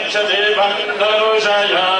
प्रत्यक्षदीपं दर्शयामि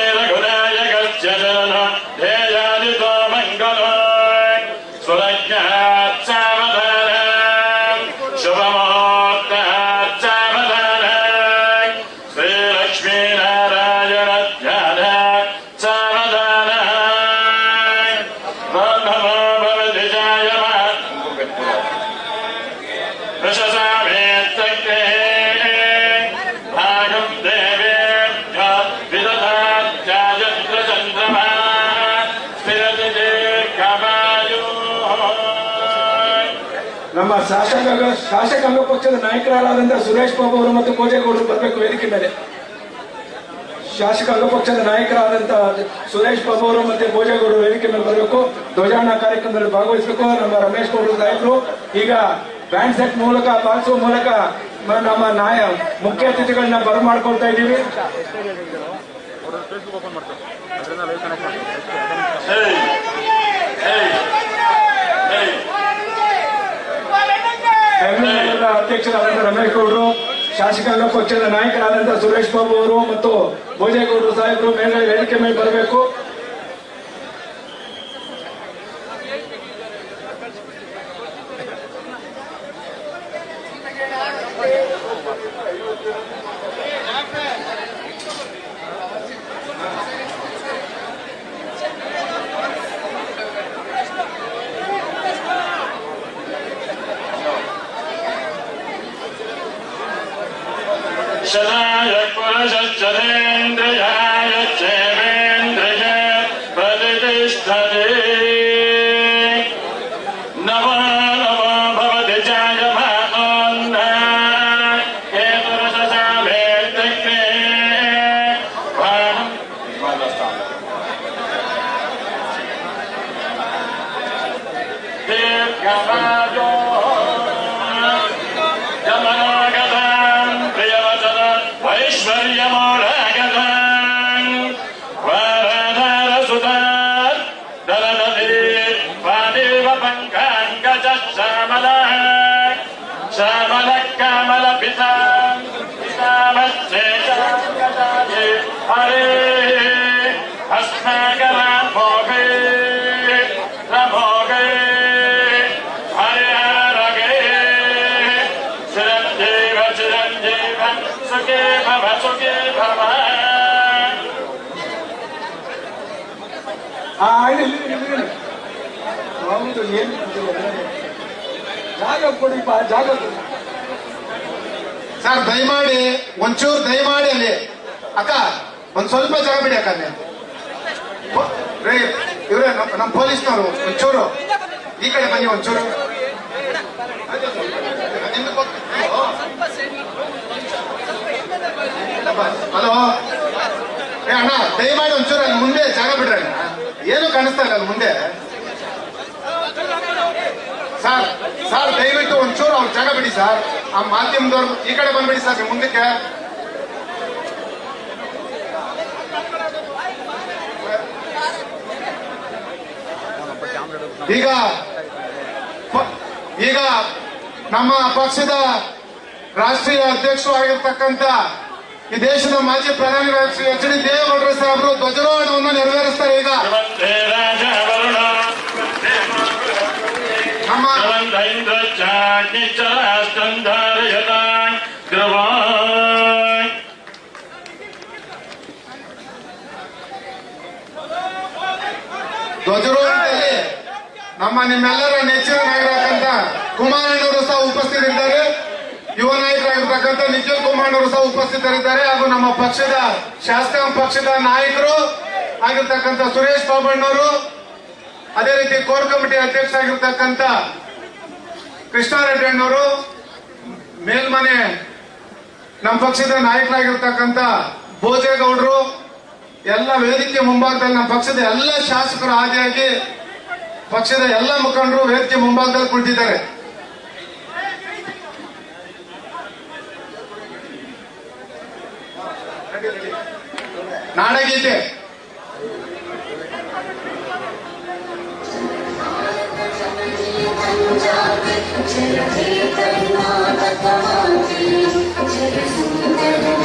Yeah. ನಮ್ಮ ಶಾಸಕಾಂಗ ಶಾಸಕಾಂಗ ಪಕ್ಷದ ನಾಯಕರಾದಂತಹ ಸುರೇಶ್ ಬಾಬು ಅವರು ಮತ್ತು ಕೋಜೇಗೌಡರು ಬರಬೇಕು ವೇದಿಕೆ ಮೇಲೆ. ಶಾಸಕಾಂಗ ಪಕ್ಷದ ನಾಯಕರಾದಂತಹ ಸುರೇಶ್ ಬಾಬು ಅವರು ಮತ್ತೆ ಭೋಜೇಗೌಡರು ವೇದಿಕೆ ಮೇಲೆ ಬರಬೇಕು. ಧ್ವಜಾರಣ ಕಾರ್ಯಕ್ರಮದಲ್ಲಿ ಭಾಗವಹಿಸಬೇಕು. ನಮ್ಮ ರಮೇಶ್ ಗೌಡರು ನಾಯಕರು. ಈಗ ಬ್ಯಾಂಡ್ ಸೆಟ್ ಮೂಲಕ ಬಾರಿಸುವ ಮೂಲಕ ನಮ್ಮ ನಾಯ ಮುಖ್ಯ ಅತಿಥಿಗಳನ್ನ ಬರಮಾಡ್ಕೊಳ್ತಾ ಇದ್ದೀವಿ. Hey! ಫೇಸ್ಬುಕ್ ಓಪನ್ ಮಾಡ್ತಾರೆ ಅದರಿಂದ ಲೈವ್ ಕನೆಕ್ಟ್ ಮಾಡ್ತಾರೆ Hey! Hey! Hey! ಬೆಂಗಳೂರಿನ ಅಧ್ಯಕ್ಷರಾದಂತಹ ರಮೇಶ್ ಗೌಡರು ಶಾಸಕಾಂಗ ಪಕ್ಷದ ನಾಯಕರಾದಂತಹ ಸುರೇಶ್ ಬಾಬು ಅವರು ಮತ್ತು ಭೋಜೇಗೌಡರು ಸಾಹೇಬರು ಮೇಲ್ಗಡೆ ವೇದಿಕೆ ಮೇಲೆ ಬರಬೇಕು. সারে శ్యామల శ్యామల హరే హస్మగరామోగే రమోగే హరే హరగే చిరంజీవ చిరంజీవ సుఖే భవ సుఖే భవ ఆయన. ఏమి ಜಾಗ ಕೊಡಿ, ಬಾ, ಜಾಗ ಸರ್, ದಯಮಾಡಿ, ಒಂಚೂರು ದಯಮಾಡಿ ಅಲ್ಲಿ. ಅಕ್ಕ, ಒಂದ್ ಸ್ವಲ್ಪ ಜಾಗ ಬಿಡಿ ಅಕ್ಕ ಇವ್ರೆ ನಮ್ಮ ಪೊಲೀಸ್ನವರು, ಒಂಚೂರು. ಈ ಕಡೆ ಬನ್ನಿ ಒಂಚೂರು. ಹಲೋ? ಏ, ಅಣ್ಣ, ದಯಮಾಡಿ ಒಂಚೂರು ಅಲ್ಲಿ ಮುಂದೆ ಜಾಗ ಬಿಡ್ರಿ ಅಣ್ಣ. ಏನು ಕಾಣಿಸ್ತಾ ಇಲ್ಲ ಅಲ್ಲಿ ಮುಂದೆ? ಸರ್ ಸರ್, ದಯವಿಟ್ಟು ಒಂಚೂರು ಅವ್ರ ಜಾಗ ಬಿಡಿ ಸರ್. ಆ ಮಾಧ್ಯಮದವ್ರು ಈ ಕಡೆ ಬಂದ್ಬಿಡಿ ಸರ್ ನೀವು ಮುಂದಕ್ಕೆ. ಈಗ ಈಗ ನಮ್ಮ ಪಕ್ಷದ ರಾಷ್ಟ್ರೀಯ ಅಧ್ಯಕ್ಷರು ಆಗಿರ್ತಕ್ಕಂಥ ಈ ದೇಶದ ಮಾಜಿ ಪ್ರಧಾನಿ ಎಚ್ ಡಿ ದೇವೇಗೌಡರು ಸಾಹೇಬರು ಧ್ವಜಾರೋಹಣವನ್ನು ನೆರವೇರಿಸ್ತಾರೆ ಈಗ. ನಮ್ಮ ನಿಮ್ಮೆಲ್ಲರ ನೆಚ್ಚಿನ ನಾಯಕರಾಗಂತ ಕುಮಾರಣ್ಣವರು ಸಹ ಉಪಸ್ಥಿತರಿದ್ದಾರೆ. ಯುವ ನಾಯಕರಾಗಿರ್ತಕ್ಕಂಥ ನಿಖಿಲ್ ಕುಮಾರಣ್ಣವರು ಸಹ ಉಪಸ್ಥಿತರಿದ್ದಾರೆ. ಹಾಗೂ ನಮ್ಮ ಪಕ್ಷದ ಶಾಸಕಾಂಗ ಪಕ್ಷದ ನಾಯಕರು ಆಗಿರ್ತಕ್ಕಂಥ ಸುರೇಶ್ ಬಾಬಣ್ಣವರು ಅದೇ ರೀತಿ ಕೋರ್ ಕಮಿಟಿ ಅಧ್ಯಕ್ಷ ಆಗಿರ್ತಕ್ಕಂಥ ಕೃಷ್ಣಾರೆಡ್ಡಿ ಅಣ್ಣವರು, ಮೇಲ್ಮನೆ ನಮ್ಮ ಪಕ್ಷದ ನಾಯಕರಾಗಿರ್ತಕ್ಕಂಥ ಭೋಜೇಗೌಡರು, ಎಲ್ಲ ವೇದಿಕೆ ಮುಂಭಾಗದಲ್ಲಿ ನಮ್ಮ ಪಕ್ಷದ ಎಲ್ಲ ಶಾಸಕರು ಆದಿಯಾಗಿ ಪಕ್ಷದ ಎಲ್ಲ ಮುಖಂಡರು ವೇದಿಕೆ ಮುಂಭಾಗದಲ್ಲಿ ಕುಳಿತಿದ್ದಾರೆ. ನಾಡಗೀತೆ. जय हे कर्णाटकमाते जय सुन्दर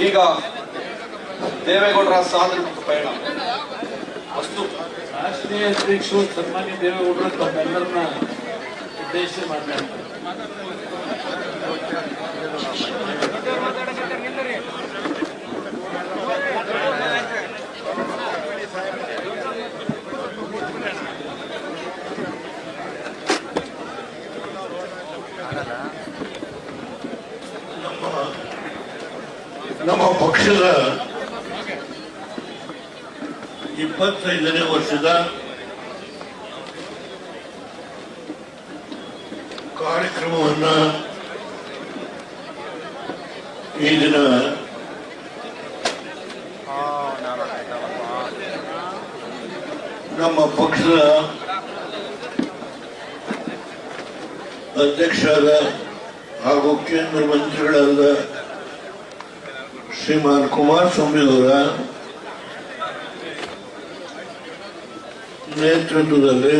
ಈಗ ದೇವೇಗೌಡರ ಸಾಧನೆ ಮತ್ತು ಪಯಣ. ವಸ್ತು. ರಾಷ್ಟ್ರೀಯ ಅಧ್ಯಕ್ಷರು ಸನ್ಮಾನ್ಯ ದೇವೇಗೌಡರು ತಮ್ಮೆಲ್ಲರನ್ನ ಉದ್ದೇಶಿಸಿ ಮಾತನಾಡ್ತಾರೆ ನಮ್ಮ ಪಕ್ಷದ ಇಪ್ಪತ್ತೈದನೇ ವರ್ಷದ ಕಾರ್ಯಕ್ರಮವನ್ನ ಈ ದಿನ ನಮ್ಮ ಪಕ್ಷದ ಅಧ್ಯಕ್ಷರ ಹಾಗೂ ಕೇಂದ್ರ ಮಂತ್ರಿಗಳಾದ ಶ್ರೀಮಾನ್ ಕುಮಾರಸ್ವಾಮಿ ಅವರ ನೇತೃತ್ವದಲ್ಲಿ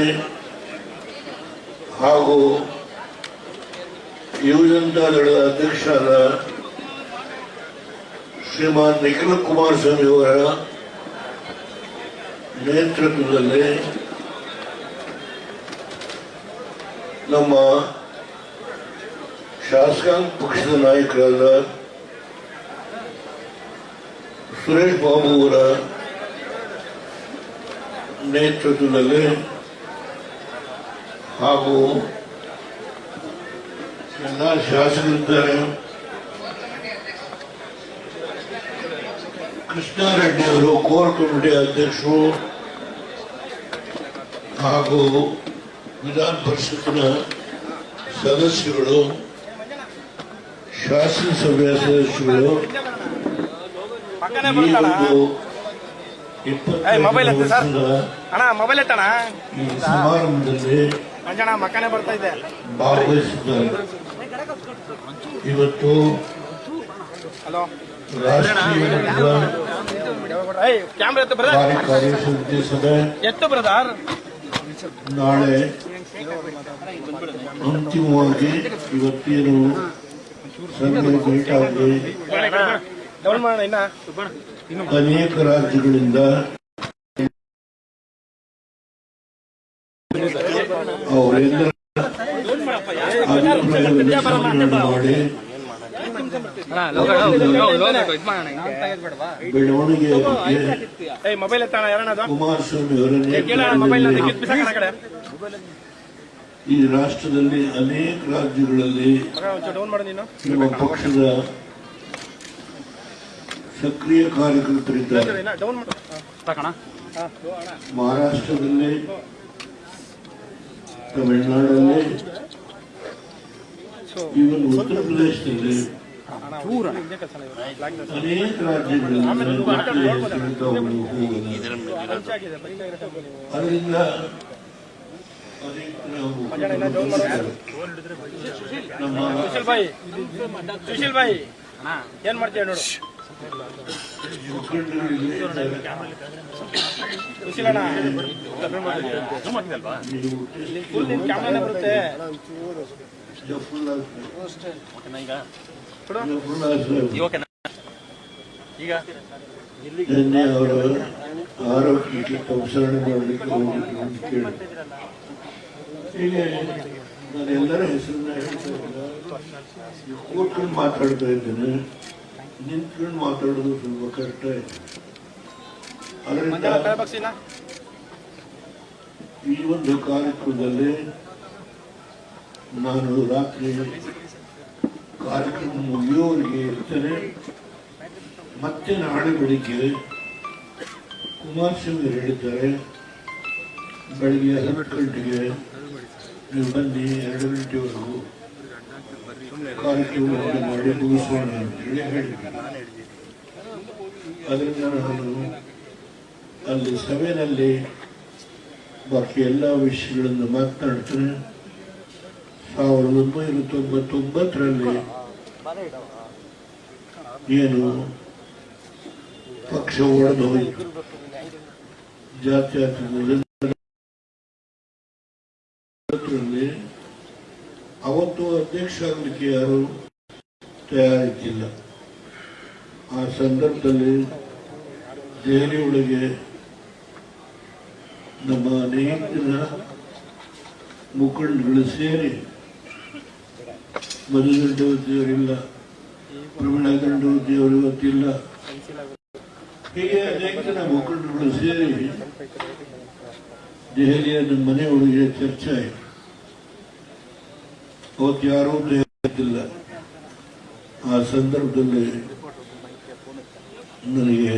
ಹಾಗೂ ಯುವಜನತಾ ದಳದ ಅಧ್ಯಕ್ಷರಾದ ಶ್ರೀಮಾನ್ ನಿಖಿಲ್ ಕುಮಾರಸ್ವಾಮಿ ಅವರ ನೇತೃತ್ವದಲ್ಲಿ ನಮ್ಮ ಶಾಸಕಾಂಗ ಪಕ್ಷದ ನಾಯಕರಾದ ಸುರೇಶ್ ಬಾಬು ಅವರ ನೇತೃತ್ವದಲ್ಲಿ ಹಾಗೂ ಎಲ್ಲ ಶಾಸಕರಿದ್ದಾರೆ. ಕೃಷ್ಣಾರೆಡ್ಡಿ ಅವರು ಕೋರ್ ಕಮಿಟಿ ಅಧ್ಯಕ್ಷರು ಹಾಗೂ ವಿಧಾನ ಪರಿಷತ್ತಿನ ಸದಸ್ಯರು ಶಾಸನಸಭೆಯ ಸದಸ್ಯರು ಮೊಬೈಲ್ ಎತ್ತಿ ಸರ್. ಅಣ್ಣ ಮೊಬೈಲ್ ಎತ್ತಣ ಮಂಜಣ್ಣ ಮಕ್ಕನೇ ಬರ್ತಾ ಇದೆ. ಇವತ್ತು ಹಲೋ ಕ್ಯಾಮ್ರಾ ಎತ್ತು ಬ್ರದರ್ ಕಾರ್ಯಕಾರಿ ಎತ್ತು ಬ್ರದರ್ ನಾಳೆ ಅಂತಿಮವಾಗಿ ಇವತ್ತೇನು ಭೇಟಾಗಿ ಇನ್ನ ಅನೇಕ ರಾಜ್ಯಗಳಿಂದ ಅವರೆಲ್ಲರ ಮಾಡಿ ಯಾರಣ್ಣ ಕುಮಾರಸ್ವಾಮಿ ಈ ರಾಷ್ಟ್ರದಲ್ಲಿ ಅನೇಕ ರಾಜ್ಯಗಳಲ್ಲಿ ನಮ್ಮ ಪಕ್ಷದ ಸಕ್ರಿಯ ಕಾರ್ಯಕರ್ತರಿದ್ದಾರೆ. ಮಹಾರಾಷ್ಟ್ರದಲ್ಲಿ ತಮಿಳುನಾಡಲ್ಲಿ ಈವನ್ ಉತ್ತರ ಪ್ರದೇಶದಲ್ಲಿ. ಅನೇಕ ರಾಜ್ಯಗಳಲ್ಲಿ. ಅದರಿಂದ ಸುಶೀಲ್ ಭಾಯಿ. ಸುಶೀಲ್ ಭಾಯಿ. ಏನ್ ಮಾಡ್ತೀಯ ನೋಡು. ಬರುತ್ತೆ ನಿನ್ನೆ ಅವರ ಆರೋಗ್ಯಕ್ಕೆ ಮಾಡಲಿಕ್ಕೆ ಹೋಗಿದ್ರು ಅಂತ ಕೇಳಿ ಹೀಗೆ ನಾನು ಎಲ್ಲರ ಹೆಸರನ್ನ ಹೇಳ್ತಾ ಕೂತ್ಕೊಂಡು ಮಾತಾಡ್ತಾ ಇದ್ದೇನೆ. ನಿಂತ್ಕೊಂಡು ಮಾತಾಡೋದು ಸ್ವಲ್ಪ ಕಷ್ಟ ಇದೆ ಅದರಿಂದ ಈ ಒಂದು ಕಾರ್ಯಕ್ರಮದಲ್ಲಿ ನಾನು ರಾತ್ರಿ ಕಾರ್ಯಕ್ರಮ ಮುಗಿಯೋವರೆಗೆ ಇರ್ತೇನೆ. ಮತ್ತೆ ನಾಳೆ ಬೆಳಿಗ್ಗೆ ಕುಮಾರಸ್ವಾಮಿ ಹೇಳಿದ್ದಾರೆ. ಬೆಳಿಗ್ಗೆ ಹತ್ತು ಗಂಟೆಗೆ ನೀವು ಬನ್ನಿ ಎರಡು ಗಂಟೆವರೆಗೂ. ಕಾರ್ಯಕ್ರಮವನ್ನು ಮಾಡಿ ಮುಗಿಸೋಣ ಅಂತೇಳಿ ಹೇಳಿದ್ದಾರೆ ಅದರಿಂದ ನಾನು ಅಲ್ಲಿ ಸಭೆಯಲ್ಲಿ ಬಾಕಿ ಎಲ್ಲ ವಿಷಯಗಳನ್ನು ಮಾತನಾಡ್ತೇನೆ ಸಾವಿರದ ಒಂಬೈನೂರ ತೊಂಬತ್ತೊಂಬತ್ತರಲ್ಲಿ ಏನು ಪಕ್ಷ ಒಡೆದು ಹೋಯಿತು ಜಾತ್ಯತೀತ ಆಗಲಿಕ್ಕೆ ಯಾರು ತಯಾರಿದ್ದಿಲ್ಲ. ಆ ಸಂದರ್ಭದಲ್ಲಿ ದೆಹಲಿ ಒಳಗೆ ನಮ್ಮ ಅನೇಕ ಮುಖಂಡಗಳು ಸೇರಿ ಮಧುದಂಡವತಿಯವರಿಲ್ಲ ಪ್ರವೀಣ ಗಂಡವತಿಯವರು ಇವತ್ತಿಲ್ಲ. ಹೀಗೆ ಅನೇಕ ಜನ ಮುಖಂಡಗಳು ಸೇರಿ ದೆಹಲಿಯ ನಮ್ಮ ಮನೆಯೊಳಗೆ ಚರ್ಚೆ ಆಯಿತು. ಅವತ್ತು ಯಾರೂ ಇದ್ದಿಲ್ಲ ಆ ಸಂದರ್ಭದಲ್ಲಿ ನನಗೆ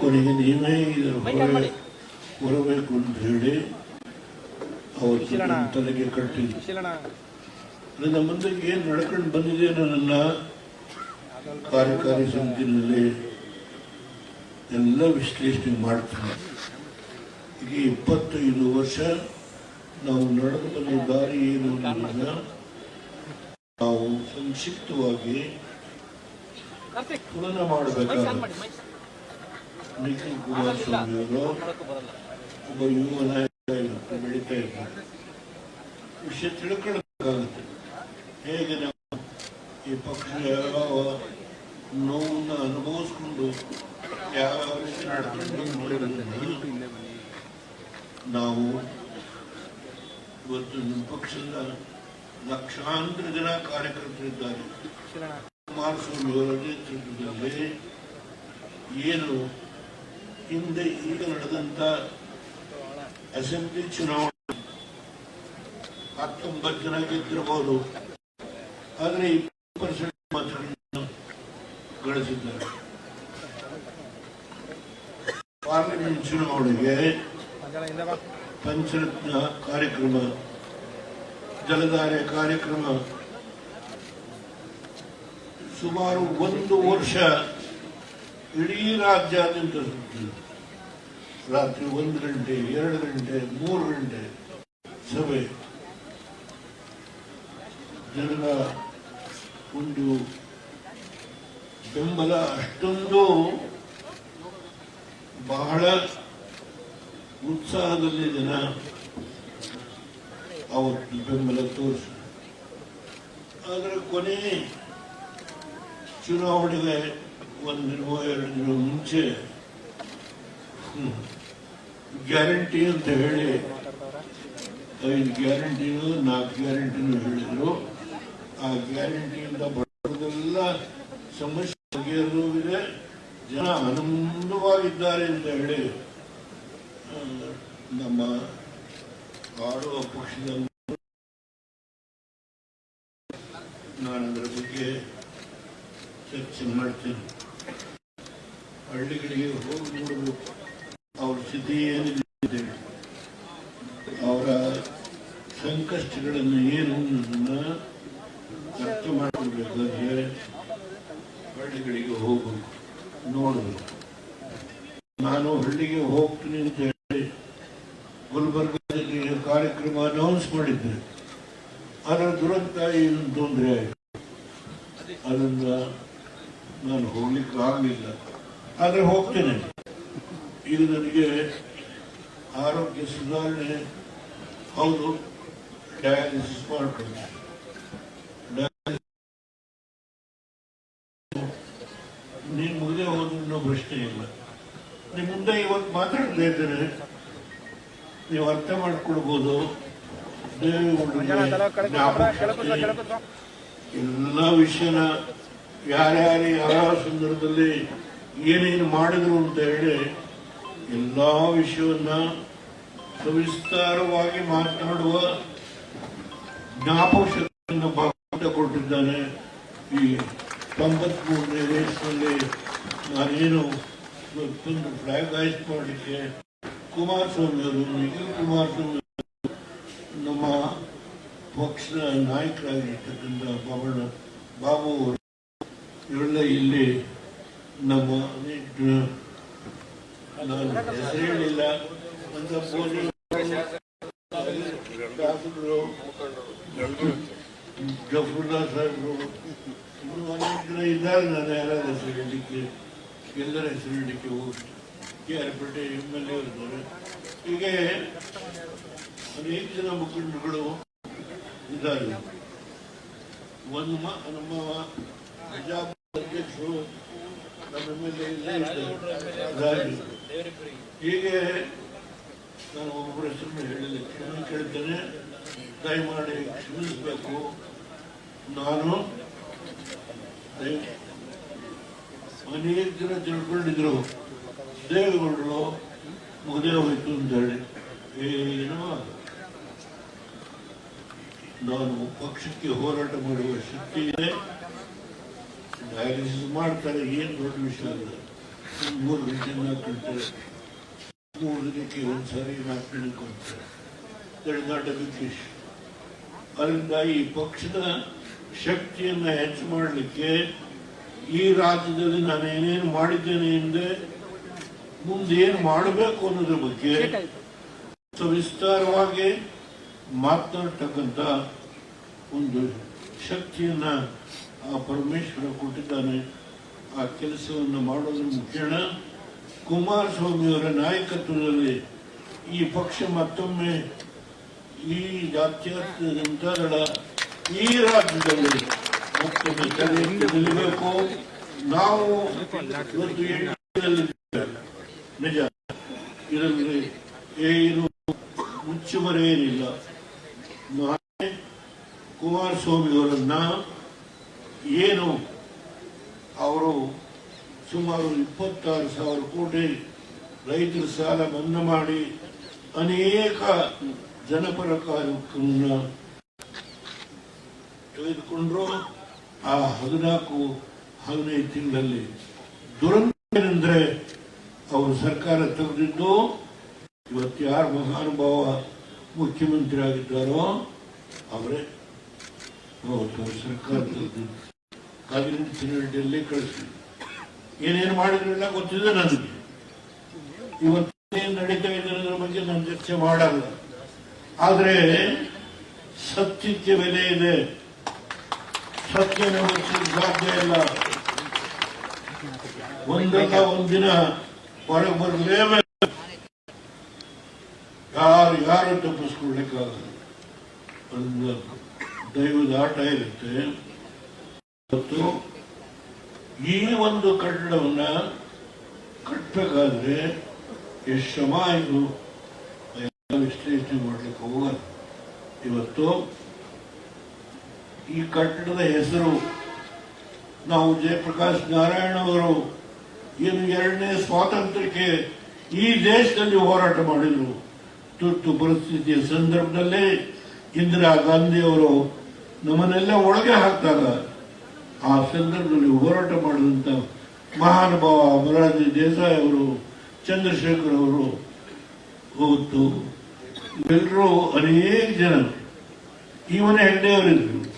ಕೊನೆಗೆ ನೀವೇ ಹೊರಬೇಕು ಅಂತ ಹೇಳಿ ಅವತ್ತು ತಲೆಗೆ ಕಟ್ಟಿದ್ರು. ನನ್ನ ಮುಂದೆ ಏನು ನಡ್ಕೊಂಡು ಬಂದಿದೆ ನನ್ನ ಕಾರ್ಯಕಾರಿ ಸಮಿತಿನಲ್ಲಿ ಎಲ್ಲ ವಿಶ್ಲೇಷಣೆ ಮಾಡ್ತೀನಿ. ಈಗ ಇಪ್ಪತ್ತೈದು ವರ್ಷ ನಾವು ನಡೆದು ದಾರಿ ಏನು ನಾವು ಸಂಕ್ಷಿಪ್ತವಾಗಿ ತುಲನ ಮಾಡಬೇಕಾಗುತ್ತೆ ನಿಖಿಲ್ ಕುಮಾರಸ್ವಾಮಿ ಅವರು ಒಬ್ಬ ಯುವ ನಾಯಕ ಬೆಳೀತಾ ಇದ್ದಾರೆ. ವಿಷಯ ತಿಳ್ಕೊಳ್ಬೇಕಾಗುತ್ತೆ ಹೇಗೆ ನಾವು ಈ ಪಕ್ಷದ ಯಾವ ನೋವನ್ನ ಅನುಭವಿಸ್ಕೊಂಡು ಯಾವ ನಾವು ಪಕ್ಷದ ಲಕ್ಷಾಂತರ ಜನ ಕಾರ್ಯಕರ್ತರಿದ್ದಾರೆ. ಕುಮಾರಸ್ವಾಮಿ ಅವರ ನೇತೃತ್ವದಲ್ಲಿ ಏನು ಹಿಂದೆ ಈಗ ನಡೆದಂತ ಅಸೆಂಬ್ಲಿ ಚುನಾವಣೆ ಹತ್ತೊಂಬತ್ತು ಜನ ಗೆದ್ದಿರಬಹುದು. ಆದರೆ ಇಪ್ಪತ್ತು ಪರ್ಸೆಂಟ್ ಮತಗಳನ್ನು ಗಳಿಸಿದ್ದಾರೆ. ಪಾರ್ಲಿಮೆಂಟ್ ಚುನಾವಣೆಗೆ ಪಂಚರತ್ನ ಕಾರ್ಯಕ್ರಮ ಜಲಧಾರೆ ಕಾರ್ಯಕ್ರಮ ಸುಮಾರು ಒಂದು ವರ್ಷ ಇಡೀ ರಾಜ್ಯಾದ್ಯಂತ. ರಾತ್ರಿ ಒಂದು ಗಂಟೆ, ಎರಡು ಗಂಟೆ, ಮೂರು ಗಂಟೆ ಸಭೆ ಜನರ ಒಂದು ಬೆಂಬಲ ಅಷ್ಟೊಂದು ಬಹಳ ಉತ್ಸಾಹದಲ್ಲಿ ಜನ ಅವತ್ತು ಬೆಂಬಲ ತೋರಿಸ. ಆದರೆ ಕೊನೆ ಚುನಾವಣೆಗೆ ಒಂದು ಎರಡು ದಿನ ಮುಂಚೆ ಗ್ಯಾರಂಟಿ ಅಂತ ಹೇಳಿ, ಐದು ಗ್ಯಾರಂಟಿನೂ, ನಾಲ್ಕು ಗ್ಯಾರಂಟಿನೂ ಹೇಳಿದ್ರು. ಆ ಗ್ಯಾರಂಟಿಯಿಂದ ಬಡವರೆಲ್ಲ ಸಮಸ್ಯೆ ಇದೆ ಜನ ಆನಂದವಾಗಿದ್ದಾರೆ ಅಂತ ಹೇಳಿ ನಮ್ಮ ಆಡುವ ಪಕ್ಷದ ನಾನು ಅದರ ಬಗ್ಗೆ ಚರ್ಚೆ ಮಾಡ್ತೇನೆ ಹಳ್ಳಿಗಳಿಗೆ ಹೋಗಿ ನೋಡಬೇಕು ಅವ್ರ ಸ್ಥಿತಿ ಏನಿದೆ ಅವರ ಸಂಕಷ್ಟಗಳನ್ನು ಏನು ಅರ್ಥ ಮಾಡಿಕೊಳ್ಬೇಕಾದ್ರೆ ಹಳ್ಳಿಗಳಿಗೆ ಹೋಗಬೇಕು ನೋಡಬೇಕು ನಾನು ಹಳ್ಳಿಗೆ ಹೋಗ್ತೀನಿ ಅಂತ ಹೇಳಿ ಗುಲ್ಬರ್ಗದಲ್ಲಿ ಕಾರ್ಯಕ್ರಮ ಅನೌನ್ಸ್ ಮಾಡಿದ್ದೆ ಅದರ ದುರಂತ ಏನು ತೊಂದರೆ ಆಯಿತು? ಅದರಿಂದ ನಾನು ಹೋಗ್ಲಿಕ್ಕೆ ಆಗಲಿಲ್ಲ. ಆದರೆ ಹೋಗ್ತೇನೆ. ಈಗ ನನಗೆ ಆರೋಗ್ಯ ಸುಧಾರಣೆ, ಹೌದು ಡಯಾಲಿಸಿಸ್ ಮಾಡ್ಕೊಂಡು ನೀನು ಮುಗಿದೇ ಹೋದ ಪ್ರಶ್ನೆ ಇಲ್ಲ. ನಿಮ್ಮ ಮುಂದೆ ಇವತ್ತು ಮಾತಾಡ್ತಾ ಇದ್ದೇನೆ. ನೀವು ಅರ್ಥ ಮಾಡಿಕೊಡ್ಬೋದು ಎಲ್ಲ ವಿಷಯನ ಯಾರ್ಯಾರು ಯಾವ ಸಂದರ್ಭದಲ್ಲಿ ಏನೇನು ಮಾಡಿದ್ರು ಅಂತ ಹೇಳಿ ಎಲ್ಲ ವಿಷಯವನ್ನ ಸವಿಸ್ತಾರವಾಗಿ ಮಾತನಾಡುವ ಜ್ಞಾಪಕ ಶಕ್ತಿಯನ್ನು ಭಗವಂತ ಕೊಟ್ಟಿದ್ದಾನೆ. ಈ ತೊಂಬತ್ಮೂರನೇ ವಯಸ್ಸಿನಲ್ಲಿ ನಾನೇನು ಫ್ಲಾಗ್ ಹಾಯ್ಸ್ ಮಾಡಲಿಕ್ಕೆ ಕುಮಾರಸ್ವಾಮಿ ಅವರು, ನಿಖಿಲ್ ಕುಮಾರಸ್ವಾಮಿ ನಮ್ಮ ಪಕ್ಷದ ನಾಯಕರಾಗಿರ್ತಕ್ಕಂಥ ಬಾಬಣ್ಣ ಬಾಬು ಅವರು, ಇವೆಲ್ಲ ಇಲ್ಲಿ ನಮ್ಮ ನಾನು ಹೇಳಿಲ್ಲ. ಅಂತ ಶಾಸಕರು ಸಾಹೇಬರು, ಇನ್ನು ಅನೇಕ ಜನ ಇದ್ದಾರೆ. ನಾನು ಯಾರ ಹೆಸರು ಹೇಳಲಿಕ್ಕೆ ಎಲ್ಲರ ಹೆಸರು ಹೇಳಲಿಕ್ಕೆ ಹೋಗಿ K R Pete M L A ಇದ್ದಾರೆ ಹೀಗೆ ಅನೇಕ ಜನ ಮುಖಂಡರುಗಳು ಇದ್ದಾರೆ. ಒಂದು ನಮ್ಮ ಪ್ರಜಾಪ್ರಭುತ್ವ ಅಧ್ಯಕ್ಷರು ನಮ್ಮ ಎಂ. ಹೀಗೆ ನಾನು ಒಬ್ಬರ ಹೆಸರನ್ನು ಹೇಳಿದೆ ಕ್ಷಮೆ ಕೇಳ್ತೇನೆ. ದಯಮಾಡಿ ಕ್ಷಮಿಸಬೇಕು. ನಾನು ಅನೇಕ ಜನ ತಿಳ್ಕೊಂಡಿದ್ರು. ದೇವೇಗೌಡರು ಮುಗದೇ ಹೋಯ್ತು ಅಂತ ಹೇಳಿ ಏನೋ ನಾನು ಪಕ್ಷಕ್ಕೆ ಹೋರಾಟ ಮಾಡುವ ಶಕ್ತಿ ಇದೆ ಡಯಾಲಿಸಿಸ್ ಮಾಡ್ತಾರೆ, ಏನು ದೊಡ್ಡ ವಿಷಯ ಅಲ್ಲ. ಒಂದು ಮೂರು ಗಂಟೆ ನಾಲ್ಕು ಮೂರು ದಿನಕ್ಕೆ ಒಂದ್ಸಾರಿ ನಾಲ್ಕು ದಿನಕ್ಕೆ ಒಂದ್ಸಾರಿ ದಟ್ ನಾಟ್ ಇಶ್ಯೂ ಅದರಿಂದ ಈ ಪಕ್ಷದ ಶಕ್ತಿಯನ್ನ ಹೆಚ್ಚು ಮಾಡಲಿಕ್ಕೆ ಈ ರಾಜ್ಯದಲ್ಲಿ ನಾನು ಏನೇನು ಮಾಡಿದ್ದೇನೆ ಹಿಂದೆ ಮುಂದೆ ಏನು ಮಾಡಬೇಕು ಅನ್ನೋದ್ರ ಬಗ್ಗೆ ಸವಿಸ್ತಾರವಾಗಿ ಮಾತನಾಡ್ತಕ್ಕಂಥ ಒಂದು ಶಕ್ತಿಯನ್ನ ಆ ಪರಮೇಶ್ವರ ಕೊಟ್ಟಿದ್ದಾನೆ. ಆ ಕೆಲಸವನ್ನು ಮಾಡೋದ್ರ ಮುಖೇಣ ಕುಮಾರಸ್ವಾಮಿಯವರ ನಾಯಕತ್ವದಲ್ಲಿ ಈ ಪಕ್ಷ ಮತ್ತೊಮ್ಮೆ ಈ ಜಾತ್ಯತೀತ ಜನತಾದಳ ಈ ರಾಜ್ಯದಲ್ಲಿ ಮತ್ತೊಮ್ಮೆ ನಿಲ್ಲಬೇಕು. ನಾವು. ನಿಜ. ಇದರಲ್ಲಿ ಏನು ಮುಚ್ಚುಮರೆಯೇನಿಲ್ಲ. ನಾನೇ ಕುಮಾರಸ್ವಾಮಿ ಅವರನ್ನ ಏನು ಅವರು ಸುಮಾರು ಇಪ್ಪತ್ತಾರು ಸಾವಿರ ಕೋಟಿ ರೈತರ ಸಾಲ ಮನ್ನಾ ಮಾಡಿ ಅನೇಕ ಜನಪರ ಕಾರ್ಯಕ್ರಮ ತೆಗೆದುಕೊಂಡ್ರು ಆ ಹದಿನಾಲ್ಕು ಹದಿನೈದು ತಿಂಗಳಲ್ಲಿ. ದುರಂತ ಏನಂದ್ರೆ ಅವರು ಸರ್ಕಾರ ತೆಗೆದಿದ್ದು ಇವತ್ತು ಯಾರು ಮಹಾನುಭಾವ ಮುಖ್ಯಮಂತ್ರಿ ಆಗಿದ್ದಾರೋ ಅವರೇ. ಅವತ್ತು ಸರ್ಕಾರ ತೆಗೆದಿದ್ದು. ಕಾವೇರಿ ಡೆಲ್ಲಿ ಕಳಿಸಿ ಏನೇನು ಮಾಡಿದ್ರೆಲ್ಲ ಗೊತ್ತಿದೆ ನನಗೆ. ಇವತ್ತು ಏನ್ ನಡೀತಾ ಇದೆ ಅನ್ನೋದ್ರ ಬಗ್ಗೆ ನಾನು ಚರ್ಚೆ ಮಾಡಲ್ಲ. ಆದರೆ ಸತ್ಯಕ್ಕೆ ಬೆಲೆ ಇದೆ. ಸತ್ಯ ಉಳಿಸಲಿಕ್ಕೆ ಸಾಧ್ಯ ಇಲ್ಲ. ಒಂದಲ್ಲ ಒಂದಿನ ಹೊರಗೆ ಬರಲೇಬೇಕು ಯಾರು ಯಾರು ಒಂದು ದೈವದ ಆಟ ಇರುತ್ತೆ. ಮತ್ತು ಈ ಒಂದು ಕಟ್ಟಡವನ್ನ ಕಟ್ಟಬೇಕಾದ್ರೆ ಎಷ್ಟು ಶ್ರಮ ಇದು. ವಿಶ್ಲೇಷಣೆ ಮಾಡ್ಲಿಕ್ಕೆ ಹೋಗಲ್ಲ ಇವತ್ತು ಈ ಕಟ್ಟಡದ ಹೆಸರು ನಾವು ಜಯಪ್ರಕಾಶ್ ನಾರಾಯಣ ಅವರು ಏನು ಎರಡನೇ ಸ್ವಾತಂತ್ರ್ಯಕ್ಕೆ ಈ ದೇಶದಲ್ಲಿ ಹೋರಾಟ ಮಾಡಿದ್ರು. ತುರ್ತು ಪರಿಸ್ಥಿತಿಯ ಸಂದರ್ಭದಲ್ಲಿ ಇಂದಿರಾ ಗಾಂಧಿ ಅವರು ನಮ್ಮನ್ನೆಲ್ಲ ಒಳಗೆ ಹಾಕ್ತಾರ ಆ ಸಂದರ್ಭದಲ್ಲಿ ಹೋರಾಟ ಮಾಡಿದಂತ ಮಹಾನುಭಾವ ಮೊರಾರ್ಜಿ ದೇಸಾಯಿ ಅವರು, ಚಂದ್ರಶೇಖರ್ ಅವರು ಹೋಗುತ್ತು. ಎಲ್ಲರೂ ಅನೇಕ ಜನ ಇವನೇ ಹೆಂಡೆಯವರಿದ್ರು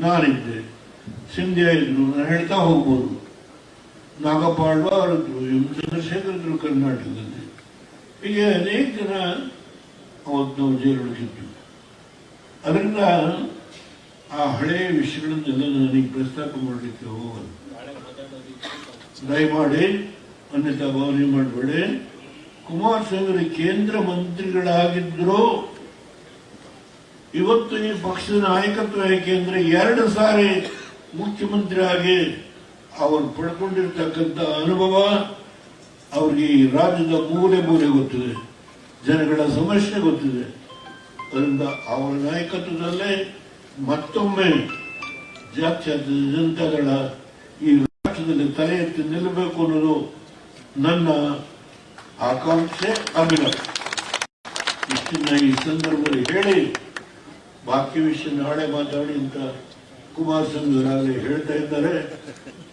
ನಾನಿದ್ದೆ. ಸಿಂಧ್ಯಾ ಇದ್ರು. ನಾನು ಹೇಳ್ತಾ ಹೋಗ್ಬೋದು. ನಾಗಪ್ಪ ಅವರದ್ದು ಎಂ ಚಂದ್ರಶೇಖರ್ ಇದ್ರು ಕರ್ನಾಟಕದಲ್ಲಿ. ಹೀಗೆ ಅನೇಕ ಜನ ಅವತ್ತು ನಾವು ಅದರಿಂದ ಆ ಹಳೆಯ ವಿಷಯಗಳನ್ನೆಲ್ಲ ನನಗೆ ಪ್ರಸ್ತಾಪ ಮಾಡಲಿಕ್ಕೆ ಹೋಗಲ್ಲ. ದಯಮಾಡಿ ಅನ್ಯತಾ ಭಾವನೆ ಮಾಡಬೇಡಿ. ಕುಮಾರಸ್ವಾಮಿ ಕೇಂದ್ರ ಮಂತ್ರಿಗಳಾಗಿದ್ರು ಇವತ್ತು ಈ ಪಕ್ಷದ ನಾಯಕತ್ವ ಏಕೆಂದ್ರೆ ಎರಡು ಸಾರಿ ಮುಖ್ಯಮಂತ್ರಿ ಆಗಿ ಅವರು ಪಡ್ಕೊಂಡಿರ್ತಕ್ಕಂಥ ಅನುಭವ ಅವ್ರಿಗೆ ಈ ರಾಜ್ಯದ ಮೂಲೆ ಮೂಲೆ ಗೊತ್ತಿದೆ. ಜನಗಳ ಸಮಸ್ಯೆ ಗೊತ್ತಿದೆ. ಅದರಿಂದ ಅವರ ನಾಯಕತ್ವದಲ್ಲೇ ಮತ್ತೊಮ್ಮೆ ಜಾತ್ಯತೀತ ಜನತೆಗಳ ಈ ರಾಷ್ಟ್ರದಲ್ಲಿ ತಲೆ ಎತ್ತಿ ನಿಲ್ಲಬೇಕು ಅನ್ನೋದು ನನ್ನ ಆಕಾಂಕ್ಷೆ ಅಭಿನವ ಇಷ್ಟನ್ನ ಈ ಸಂದರ್ಭದಲ್ಲಿ ಹೇಳಿ, ಬಾಕಿ ವಿಷಯ ನಾಳೆ ಮಾತಾಡಿ ಅಂತ ಕುಮಾರಸ್ವಾಮಿ ಅವರಾಗಲೇ ಹೇಳ್ತಾ ಇದ್ದಾರೆ.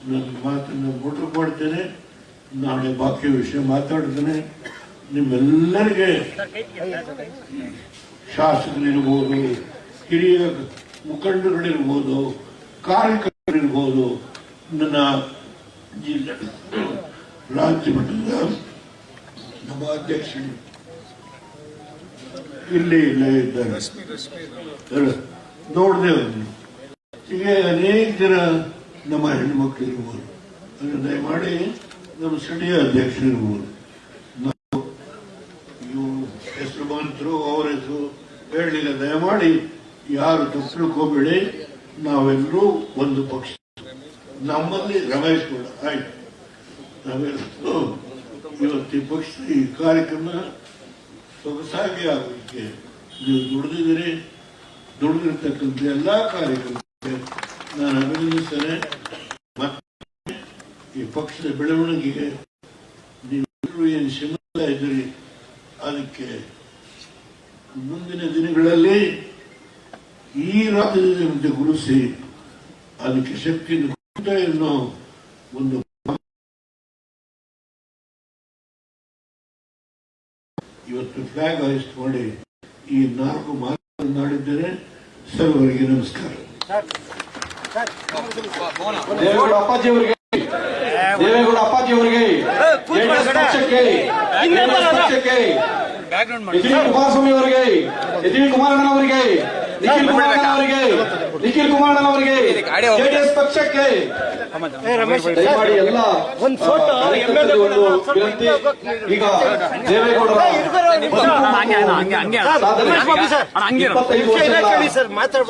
ನನ್ನ ಮಾತನ್ನು ಮುಟ್ಟು ಮಾಡ್ತೇನೆ ನಾಳೆ ಬಾಕಿ ವಿಷಯ ಮಾತಾಡ್ತೇನೆ. ನಿಮ್ಮೆಲ್ಲರಿಗೆ ಶಾಸಕರಿರ್ಬೋದು ಹಿರಿಯ ಮುಖಂಡರುಗಳಿರ್ಬೋದು ಕಾರ್ಯಕರ್ತರಿರ್ಬೋದು ನನ್ನ ಜಿಲ್ಲೆ ರಾಜ್ಯ ಮಟ್ಟದ ನಮ್ಮ ಅಧ್ಯಕ್ಷರು ಇಲ್ಲಿ ಇಲ್ಲ ಇದ್ದಾರೆ. ನೋಡಿದೆ ಹೀಗೆ ಅನೇಕ ಜನ ನಮ್ಮ ಹೆಣ್ಮಕ್ಳು ಇರ್ಬೋದು ಅಂದ್ರೆ ದಯಮಾಡಿ ನಮ್ಮ ಸ್ಥಳೀಯ ಅಧ್ಯಕ್ಷರು ಇರ್ಬೋದು ನಾವು ಇವು ಹೆಸರು ಬಂತರು ಅವರ ಹೆಸರು ಹೇಳಲಿಲ್ಲ. ದಯಮಾಡಿ ಯಾರು ತಪ್ಪು ತಿಳ್ಕೋಬೇಡಿ. ನಾವೆಲ್ಲರೂ ಒಂದು ಪಕ್ಷ. ನಮ್ಮಲ್ಲಿ ರಮೇಶ್ ಕೂಡ ಆಯ್ತು. ನಾವೆಲ್ಲರೂ ಇವತ್ತು ಈ ಈ ಕಾರ್ಯಕ್ರಮ ಸೊಗಸಾಗಿ ಆಗೋದಕ್ಕೆ ನೀವು ದುಡಿದಿದ್ದೀರಿ. ದುಡಿದಿರ್ತಕ್ಕಂಥ ಎಲ್ಲಾ ಕಾರ್ಯಕ್ರಮಕ್ಕೆ ನಾನು ಅಭಿನಂದಿಸ್ತೇನೆ. ಪಕ್ಷದ ಬೆಳವಣಿಗೆಗೆ ನೀವು ಏನು ಶ್ರಮಿಸ್ತಾ ಇದ್ರಿ ಅದಕ್ಕೆ ಮುಂದಿನ ದಿನಗಳಲ್ಲಿ ಈ ರಾಜ್ಯದ ಗುರುಸಿ ಅದಕ್ಕೆ ಶಕ್ತಿಯನ್ನು ಕೊಡ್ತಾ ಎನ್ನೋ ಒಂದು ಇವತ್ತು ಫ್ಲಾಗ್ ಹಾಯಿಸ್ಟ್ ಮಾಡಿ ಈ ನಾಲ್ಕು ಮಾತನಾಡಿದ್ದೇನೆ ಸರ್ವರಿಗೆ ನಮಸ್ಕಾರ. ದೇವೇಗೌಡ ಅಪ್ಪಾಜಿ ಅವರಿಗೆ ದೇವೇಗೌಡ ಅಪ್ಪಾಜಿ ಅವರಿಗೆ. ಪಕ್ಷಕ್ಕೆ ಡಿ ಕುಮಾರಸ್ವಾಮಿ ಅವರಿಗೆ ಎಚ್ ಡಿ ಕುಮಾರಣ್ಣ ಅವರಿಗೆ ನಿಖಿಲ್ ಕುಮಾರಣ್ಣ ಅವರಿಗೆ ನಿಖಿಲ್ ಕುಮಾರಣ್ಣ ಅವರಿಗೆ ಜೆಡಿಎಸ್ ಪಕ್ಷಕ್ಕೆ. ದಯಮಾಡಿ ಎಲ್ಲ ಒಂದು ವಿನಂತಿ. ಈಗ ದೇವೇಗೌಡರ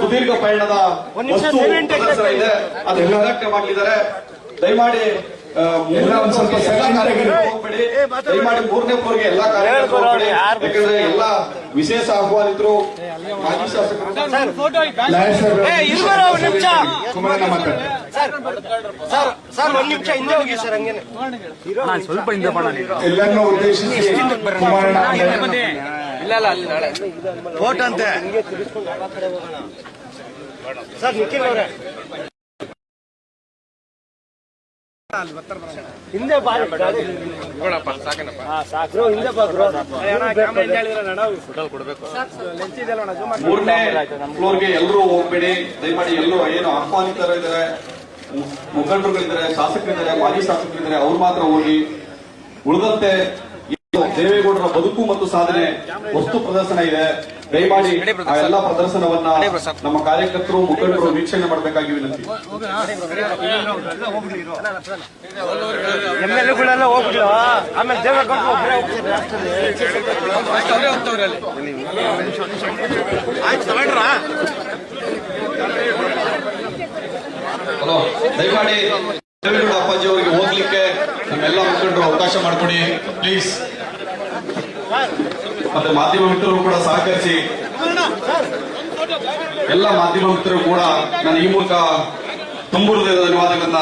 ಸುದೀರ್ಘ ಪಯಣದ ವಸ್ತು ಇದೆ. ಅದನ್ನ ಮಾಡಲಿದ್ದಾರೆ. ದಯಮಾಡಿ ಮೂರನೇ ಒಂದು ಸ್ವಲ್ಪ ಕಾರ್ಯಕ್ರಮಕ್ಕೆ ಹೋಗ್ಬೇಡಿ. ದಯಮಾಡಿ ಮೂರನೇ ಫ್ಲೋರ್ಗೆ ಎಲ್ಲಾ ಕಾರ್ಯಕ್ರಮಕ್ಕೆ ಹೋಗ್ಬೇಡಿ. ಯಾಕಂದ್ರೆ ಎಲ್ಲ ವಿಶೇಷ ಆಹ್ವಾನಿತರು ಮಾಜಿ ಶಾಸಕರು. ಕುಮಾರಣ್ಣ ಮಾತಾಡ್ತಾರೆ ಸ್ವಲ್ಪ ಹಿಂದೆ. ಎಲ್ಲರನ್ನೂ ಉದ್ದೇಶಿಸಿ ಕುಮಾರಣ್ಣ ಅವರೇ ಹಿಂದೆ ಬಾರಿ ಹಾ, ಸಾಕು ಸರ್ ಬಾ ಬ್ರೋ. ಹಿಂದೆ. ಮೂರನೇ ಫ್ಲೋರ್ಗೆ ಎಲ್ಲರೂ ಹೋಗ್ಬೇಡಿ. ದಯಮಾಡಿ ಎಲ್ಲರೂ ಏನು ಆಹ್ವಾನಿತರ ಇದ್ದಾರೆ ಮುಖಂಡರುಗಳಿದ್ದಾರೆ ಶಾಸಕರಿದ್ದಾರೆ ಮಾಜಿ ಶಾಸಕರಿದ್ದಾರೆ ಅವ್ರು ಮಾತ್ರ ಹೋಗಿ ಉಳಿದಂತೆ ದೇವೇಗೌಡರ ಬದುಕು ಮತ್ತು ಸಾಧನೆ ವಸ್ತು ಪ್ರದರ್ಶನ ಇದೆ. ದಯಮಾಡಿ ಆ ಎಲ್ಲ ಪ್ರದರ್ಶನವನ್ನ ನಮ್ಮ ಕಾರ್ಯಕರ್ತರು ಮುಖಂಡರು ವೀಕ್ಷಣೆ ಮಾಡಬೇಕಾಗಿ ವಿನಂತಿ. ಆಮೇಲೆ ದೇವೇಗೌಡ ಹಲೋ ದಯಮಾಡಿ ದೇವೇಗೌಡ ಅಪ್ಪಾಜಿ ಅವರಿಗೆ ಹೋಗ್ಲಿಕ್ಕೆ ನಮ್ಮೆಲ್ಲ ಮುಖಂಡರು ಅವಕಾಶ ಮಾಡಿಕೊಡಿ ಪ್ಲೀಸ್ ಮತ್ತೆ ಮಾಧ್ಯಮ ಮಿತ್ರರು ಕೂಡ ಸಹಕರಿಸಿ ಎಲ್ಲ ಮಾಧ್ಯಮ ಮಿತ್ರರು ಕೂಡ ನಾನು ಈ ಮೂಲಕ ತುಂಬುರದ ಧನ್ಯವಾದಗಳನ್ನ